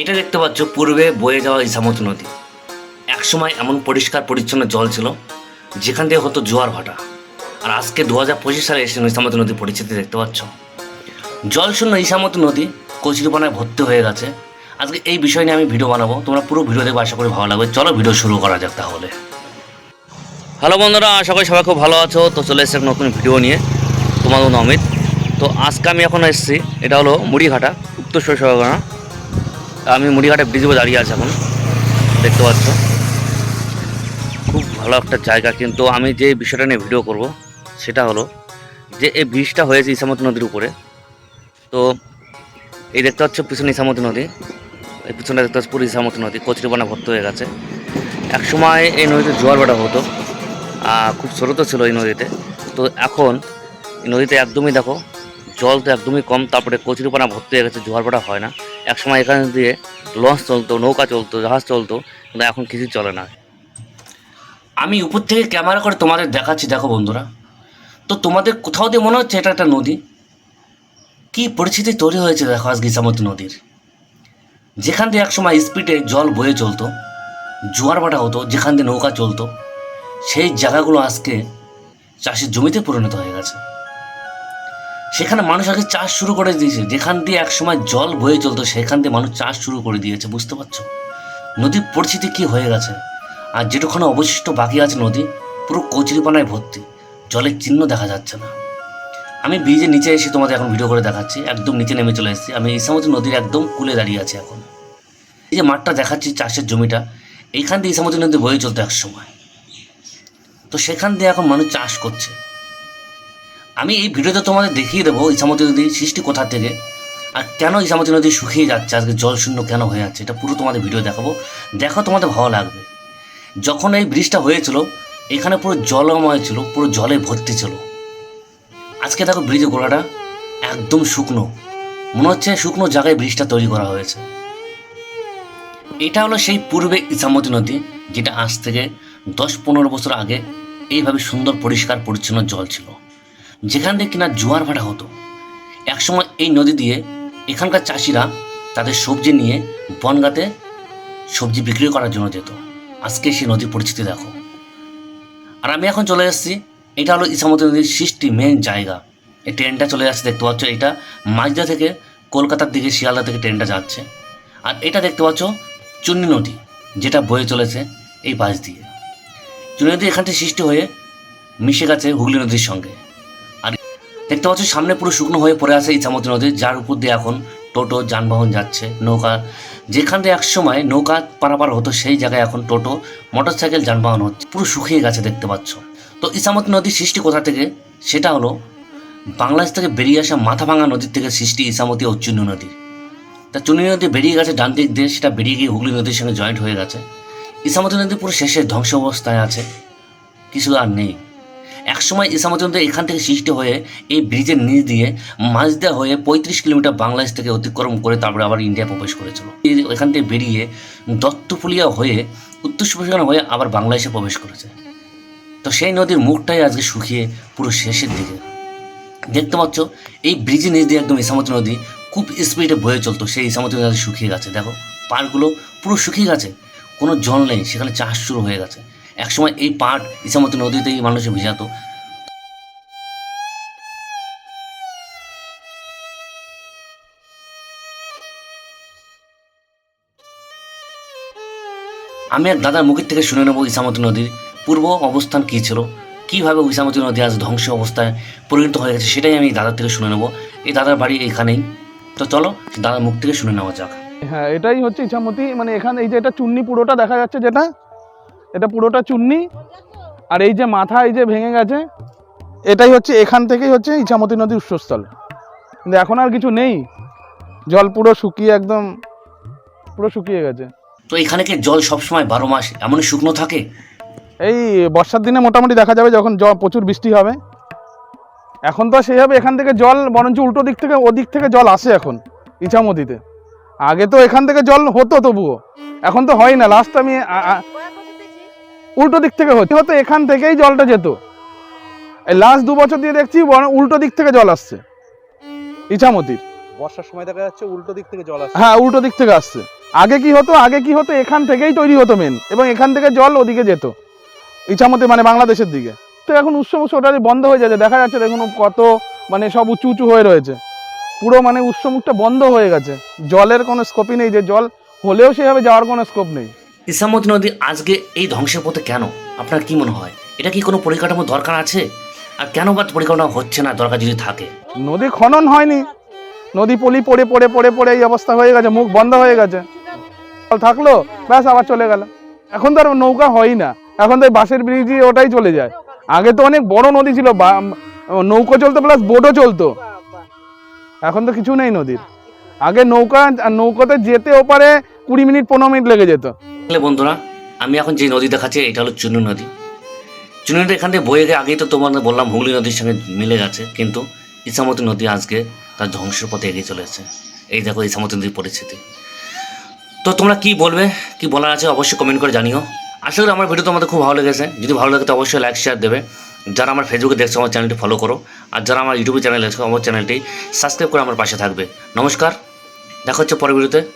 এটা দেখতে পাচ্ছ পূর্বে বয়ে যাওয়া ইসামতি নদী। একসময় এমন পরিষ্কার পরিচ্ছন্ন জল ছিল, যেখান থেকে হতো জোয়ার ভাটা। আর আজকে দু হাজার পঁচিশ সালে এসে ইসামত নদী পরিচিতি দেখতে পাচ্ছ। জলশূন্য ইসামতি নদী কচুরিপানায় ভর্তি হয়ে গেছে। আজকে এই বিষয় নিয়ে আমি ভিডিও বানাবো। তোমরা পুরো ভিডিও দেখবে, আশা করি ভালো লাগবে। চলো ভিডিও শুরু করা যাক তাহলে। হ্যালো বন্ধুরা, আশা করি সবাই খুব ভালো আছো। তো চলে এসেছে নতুন ভিডিও নিয়ে। তোমাদের অমিত। তো আজকে আমি এখন এসেছি, এটা হলো মুড়িঘাটা, উত্তর শৈশবগানা আমি মুড়িঘাটে ব্রিজে দাঁড়িয়ে আছি এখন। দেখতে পাচ্ছ। খুব ভালো একটা জায়গা, কিন্তু আমি যে বিষয়টা নিয়ে ভিডিও করব, সেটা হলো যে এই ব্রিজটা হয়েছে ইসামতি নদীর উপরে। তো এই দেখতে পাচ্ছ পিছনে ইসামতি নদী। এই পিছনে দেখতে পাচ্ছ পুরো ইসামতি নদী, কচুরিপানা ভর্তি হয়ে গেছে। একসময় এই নদীতে জোয়ার ভাটা হতো খুব স্রোতও ছিল এই নদীতে। তো এখন নদীতে একদমই দেখো, জল তো একদমই কম, তারপরে কচুরিপানা ভর্তি হয়ে গেছে, জোয়ার ভাটা হয় না। একসময় এখান দিয়ে লঞ্চ চলতো, নৌকা চলতো, জাহাজ চলতো, কিন্তু এখন কিছু চলে না। আমি উপর থেকে ক্যামেরা করে তোমাদের দেখাচ্ছি, দেখো বন্ধুরা। তো তোমাদের কোথাও দিয়ে মনে হচ্ছে এটা একটা নদী? কি পরিস্থিতি তৈরি হয়েছে দেখো আজ ইসামতি নদীর। যেখান দিয়ে একসময় স্পিডে জল বয়ে চলতো, জোয়ার ভাটা হতো, যেখান দিয়ে নৌকা চলতো, সেই জায়গাগুলো আজকে চাষের জমিতে পরিণত হয়ে গেছে। সেখানে মানুষ আগে চাষ শুরু করে দিয়েছে। যেখান দিয়ে একসময় জল বয়ে চলতো, সেখান দিয়ে মানুষ চাষ শুরু করে দিয়েছে, বুঝতে পারছ? নদীর পরিস্থিতি কি হয়ে গেছে? আর যেটুখানে অবশিষ্ট বাকি আছে নদী, পুরো কচুরিপানায় ভর্তি। জলের চিহ্ন দেখা যাচ্ছে না। আমি ব্রিজের নিচে এসে তোমাদের এখন ভিডিও করে দেখাচ্ছি। একদম নিচে নেমে চলে এসেছি। আমি ইসামতি নদীর একদম কুলে দাঁড়িয়ে আছি এখন। এই যে মাঠটা দেখাচ্ছি, চাষের জমিটা, এইখান দিয়ে ইসামতি নদী বয়ে চলতো এক সময়। তো সেখান দিয়ে এখন মানুষ চাষ করছে। আমি এই ভিডিওতে তোমাদের দেখিয়ে দেবো ইসামতি নদীর সৃষ্টি কোথা থেকে আর কেন ইসামতি নদী শুকিয়ে যাচ্ছে, আজকে জল শূন্য কেন হয়ে যাচ্ছে, এটা পুরো তোমাদের ভিডিও দেখাবো। দেখো তোমাদের ভালো লাগবে। যখন এই ব্রিজটা হয়েছিল, এখানে পুরো জলময় ছিল, পুরো জলে ভর্তি ছিল। আজকে দেখো ব্রিজের গোড়াটা একদম শুকনো। মনে হচ্ছে শুকনো জায়গায় ব্রিজটা তৈরি করা হয়েছে। এটা হলো সেই পূর্বে ইসামতি নদী, যেটা আজ থেকে দশ পনেরো বছর আগে এইভাবে সুন্দর পরিষ্কার পরিচ্ছন্ন জল ছিল। যেখান থেকে কিনা জোয়ার ভাটা হতো। একসময় এই নদী দিয়ে এখানকার চাষিরা তাদের সবজি নিয়ে বনগাতে সবজি বিক্রি করার জন্য যেত। আজকে সেই নদীর পরিস্থিতি দেখো। আর আমি এখন চলে এসেছি, এটা হলো ইসামতি নদীর সৃষ্টি মেন জায়গা। এই ট্রেনটা চলে যাচ্ছে, দেখতে পাচ্ছ এটা মাঝদা থেকে কলকাতার দিকে, শিয়ালদা থেকে ট্রেনটা যাচ্ছে। আর এটা দেখতে পাচ্ছ চুন্নি নদী, যেটা বয়ে চলেছে এই পাশ দিয়ে। চুন্নি নদী এখান থেকে সৃষ্টি হয়ে মিশে গেছে হুগলি নদীর সঙ্গে। দেখতে পাচ্ছ সামনে পুরো শুকনো হয়ে পড়ে আছে ইছামতি নদী, যার উপর দিয়ে এখন টোটো, যানবাহন যাচ্ছে, নৌকা। যেখান দিয়ে একসময় নৌকা পারাপার হতো, সেই জায়গায় এখন টোটো, মোটরসাইকেল, যানবাহন হচ্ছে। পুরো শুকিয়ে গেছে দেখতে পাচ্ছ। তো ইসামতি নদীর সৃষ্টি কোথা থেকে? সেটা হলো, বাংলাদেশ থেকে বেরিয়ে আসা মাথা ভাঙা নদীর থেকে সৃষ্টি ইসামতি ও চুন্নি নদী। তা চুনি নদী বেরিয়ে গেছে ডান দিক দিয়ে, সেটা বেরিয়ে গিয়ে হুগলি নদীর সঙ্গে জয়েন্ট হয়ে গেছে। ইসামতি নদী পুরো শেষে ধ্বংস অবস্থায় আছে, কিছু আর নেই। একসময় ইসামতি নদী এখান থেকে সৃষ্টি হয়ে এই ব্রিজের নিচ দিয়ে মাঝদা হয়ে পঁয়ত্রিশ কিলোমিটার বাংলাদেশ থেকে অতিক্রম করে তারপরে আবার ইন্ডিয়া প্রবেশ করেছিল। এখান থেকে বেরিয়ে দত্তপুলিয়া হয়ে উত্তর হয়ে আবার বাংলাদেশে প্রবেশ করেছে। তো সেই নদীর মুখটাই আজকে শুকিয়ে পুরো শেষের দিকে। দেখতে পাচ্ছ, এই ব্রিজের নিচ দিয়ে একদম ইসামতি নদী খুব স্পিডে বয়ে চলতো। সেই ইসামতি নদী শুকিয়ে গেছে। দেখো, পাড়গুলো পুরো শুকিয়ে গেছে। কোনো জল নেই, সেখানে চাষ শুরু হয়ে গেছে। একসময় এই পাট ইসামতি নদীতেই মানুষে ভিজাতো। আমি এক দাদার মুখের থেকে শুনে নেব ইসামতি নদীর পূর্ব অবস্থান কী ছিল, কীভাবে ইসামতি নদী আজ ধ্বংস অবস্থায় পরিণত হয়ে গেছে সেটাই আমি দাদার থেকে শুনে নেব। এই দাদার বাড়ি এইখানেই তো চলো, দাদার মুখ থেকে শুনে নেওয়া যাক। হ্যাঁ এটাই হচ্ছে ইছামতি। মানে এখানে এই যে এটা চুন্নি পুরোটা দেখা যাচ্ছে যেটা? এটা পুরোটা চুন্নি? আর এই যে মাথা এই যে ভেঙে গেছে এটাই হচ্ছে এখান থেকেই হচ্ছে ইছামতি নদীর উৎসস্থল কিন্তু এখন আর কিছু নেই। জল পুরো শুকিয়ে একদম পুরো শুকিয়ে গেছে। তো এখানে কি জল সবসময় বারো মাস এমন শুকনো থাকে? এই বর্ষার দিনে মোটামুটি দেখা যাবে যখন জল প্রচুর বৃষ্টি হবে। এখন তো সেইভাবে এখান থেকে জল বরঞ্চ উল্টো দিক থেকে ওদিক থেকে জল আসে এখন ইছামতিতে। আগে তো এখান থেকে জল হতো তবুও। এখন তো হয় না। লাস্ট আমি উল্টো দিক থেকে হতো হতো এখান থেকেই জলটা যেত। এই লাস্ট দু বছর দিয়ে দেখছি উল্টো দিক থেকে জল আসছে। ইছামতির। বর্ষার সময় দেখা যাচ্ছে উল্টো দিক থেকে জল আসছে। হ্যাঁ উল্টো দিক থেকে আসছে। আগে কি হতো? আগে কি হতো? এখান থেকেই তৈরি হতো মেন এবং এখান থেকে জল ওদিকে যেত। ইচ্ছামতি মানে বাংলাদেশের দিকে। তো এখন উৎস উৎস ওটা বন্ধ হয়ে যাচ্ছে দেখা যাচ্ছে দেখুন কত মানে সব উঁচু উঁচু হয়ে রয়েছে। পুরো মানে উৎস মুখটা বন্ধ হয়ে গেছে। জলের কোনো স্কোপই নেই। যে জল হলেও সেভাবে যাওয়ার কোনো স্কোপ নেই। ইসামতি নদী আজকে এই ধ্বংসের পথে কেন? আপনার কি মনে হয়? এটা কি কোনো পরিকাঠামো দরকার আছে? আর কেন বা পরিকাঠামো হচ্ছে না দরকার যদি থাকে? নদী খনন হয়নি। নদী পলি পড়ে পড়ে পড়ে পড়ে এই অবস্থা হয়ে গেছে, মুখ বন্ধ হয়ে গেছে। থাকল, ব্যাস আবার চলে গেল। এখন তো আর নৌকা হয় না। এখন তো বাসের ব্রিজই ওটাই চলে যায়। আগে তো অনেক বড় নদী ছিল নৌকো চলতো প্লাস বোটও চলতো। এখন তো কিছু নেই নদীর। আগে নৌকা, নৌকাতে যেতে ওপারে কুড়ি মিনিট, পনেরো মিনিট লেগে যেত। তাহলে বন্ধুরা, আমি এখন যে নদী দেখাচ্ছি, এটা হলো চুনু নদী। চুনু নদী এখান থেকে বয়ে গিয়ে আগেই তো তোমাদের বললাম হুগলি নদীর সঙ্গে মিলে গেছে, কিন্তু ইসামতি নদী আজকে তার ধ্বংসের পথে এগিয়ে চলেছে এই দেখো ইসামতি নদীর পরিস্থিতি। তো তোমরা কি বলবে, কি বলার আছে অবশ্যই কমেন্ট করে জানিও। আশা করি আমার ভিডিও তোমাদের খুব ভালো লেগেছে। যদি ভালো লাগে তো অবশ্যই লাইক শেয়ার দেবে। যারা আমার ফেসবুকে দেখছ, আমার চ্যানেলটি ফলো করো। আর যারা আমার ইউটিউবে চ্যানেল দেখছ, আমার চ্যানেলটি সাবস্ক্রাইব করে আমার পাশে থাকবে। নমস্কার, দেখা হচ্ছে পরের ভিডিওতে